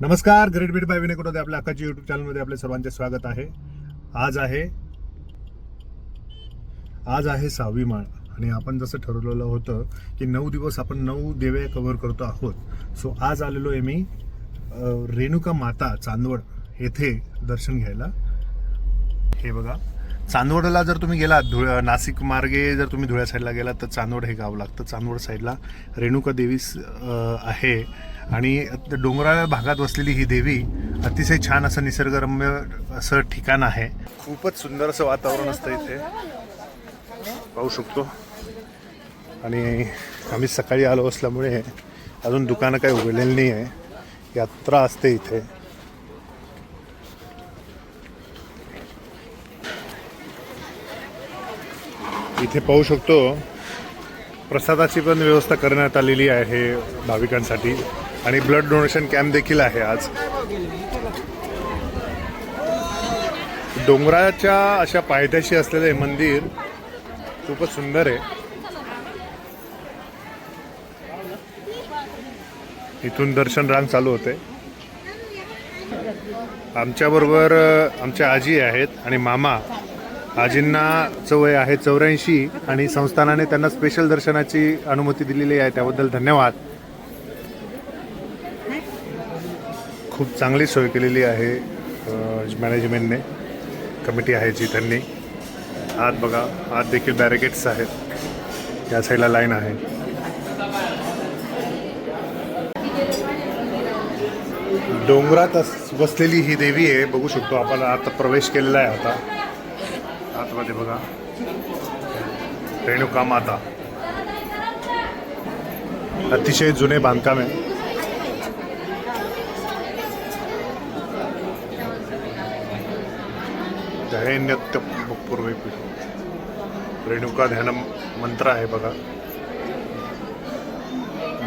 नमस्कार great beat by Vinay Kutode आपल्या अक्काची युट्यूब चॅनलमध्ये आपले सर्वांचे स्वागत आहे. आज आहे आज आहे सहावी माळ. आणि आपण जसं ठरवलेलं होतं की नऊ दिवस आपण नऊ देवे कव्हर करतो आहोत. सो आज आलेलो आहे मी रेणुका माता चांदवड येथे दर्शन घ्यायला. हे बघा चांदवडला जर तुम्ही गेलात धुळ नाशिक मार्गे जर तुम्ही धुळ्या साईडला गेलात तर चांदवड हे गाव लागतं. चांदवड साईडला रेणुका देवी आहे. आणि डोंगराळ भागात वसलेली ही देवी अतिशय छान असं निसर्गरम्य असं ठिकाण आहे. खूपच सुंदर असं वातावरण असतं इथे. पाहू शकतो. आणि आम्ही सकाळी आलो असल्यामुळे अजून दुकानं काही उघडलेली नाही आहे. यात्रा असते इथे. इथे पाहू शकतो. प्रसादाची पण व्यवस्था करण्यात आलेली आहे भाविकांसाठी. आणि ब्लड डोनेशन कॅम्प देखील आहे आज. डोंगराच्या अशा पायथ्याशी असलेले हे मंदिर खूपच सुंदर आहे. इथून दर्शन रांग चालू होते. आमच्याबरोबर आमच्या आजी आहेत आणि मामा. आजींना चवय आहे चौऱ्याऐंशी आणि संस्थानाने त्यांना स्पेशल दर्शनाची अनुमती दिलेली आहे त्याबद्दल धन्यवाद. खूप चांगली सोय केलेली आहे मॅनेजमेंटने कमिटी आहे जी त्यांनी आत बघा आत देखील बॅरिकेड्स आहेत. या साईडला लाईन आहे. डोंगरात अस- बसलेली ही देवी आहे बघू शकतो आपण आता प्रवेश केलेला आहे आता. आतमध्ये बघा. रेणुका माता. अतिशय जुने बांधकाम आहे. ध्येयन्यत्य पूर्वी रेणुका ध्यान मंत्र आहे बघा.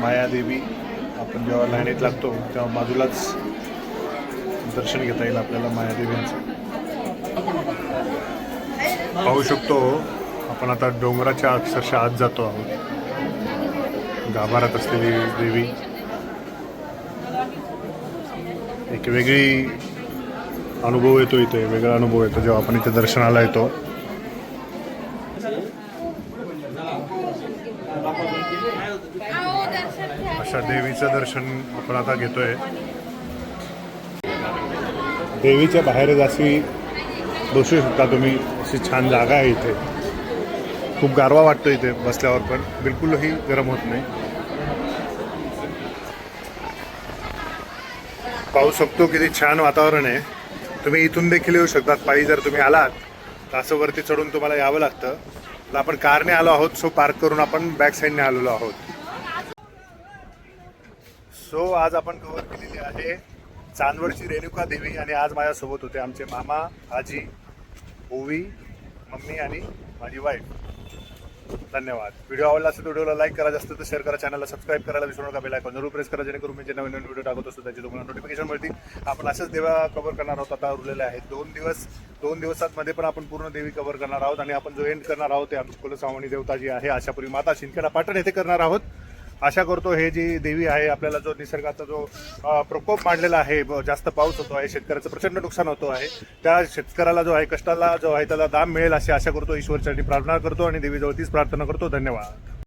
मायादेवी आपण जेव्हा लाईनीत लागतो तेव्हा बाजूलाच दर्शन घेता येईल आपल्याला मायादेवींचं. पाहू शकतो आपण आता डोंगराच्या अक्षरशः आत जातो आहोत. गाभारात असलेली देवी. एक वेगळी अनुभव येतो इथे वेगळा अनुभव येतो जेव्हा आपण इथे दर्शनाला येतो. अशा देवीचं दर्शन आपण आता घेतोय. देवीच्या बाहेर अशी बसू शकता तुम्ही अशी छान जागा आहे इथे. खूप गारवा वाटतो इथे बसल्यावर पण बिलकुलही गरम होत नाही. पाहू शकतो किती छान वातावरण आहे. तुम्ही इथून देखील येऊ शकतात. पायी जर तुम्ही आलात तर असं वरती चढून तुम्हाला यावं लागतं. तर आपण कारने आलो आहोत सो पार्क करून आपण बॅक साईडने आलेलो आहोत. सो आज आपण कव्हर केलेली आहे चांदवडची रेणुका देवी आणि आज माझ्यासोबत होते आमचे मामा आजी ओवी मम्मी आणि माझी वाईफ धन्यवाद. व्हिडिओ आवडला असेल तर व्हिडिओला लाईक करा जास्त तर शेअर करा चॅनलला सबस्क्राईब करायला विसरू नका बेल आयकॉन जरूर प्रेस करा जेणेकरून मी जे नवीन नवीन व्हिडिओ टाकत असतो त्याची तुम्हाला नोटिफिकेशन मिळतील. आपण अशाच देवा कव्हर करणार आहोत आता उरलेले आहेत. दोन दिवस दोन दिवसांमध्ये पण आपण पूर्ण देवी कव्हर करणार आहोत आणि आपण जो एंड करणार आहोत ते आमची कुलस्वामिनी देवता जी आहे आशापुरी माता शिंदखेडा पाटण येथे करणार आहोत. आशा करतो हे जी देवी आहे आपल्याला जो निसर्गाचा जो प्रकोप मांडलेला आहे जास्त पाऊस होतो आहे शेतकऱ्याचं प्रचंड नुकसान होतो आहे त्या शेतकऱ्याला जो आहे कष्टाला जो आहे त्याला दाम मिळेल अशी आशा करतो ईश्वरच्या प्रार्थना करतो आणि देवीजवळ तीच प्रार्थना करतो. धन्यवाद.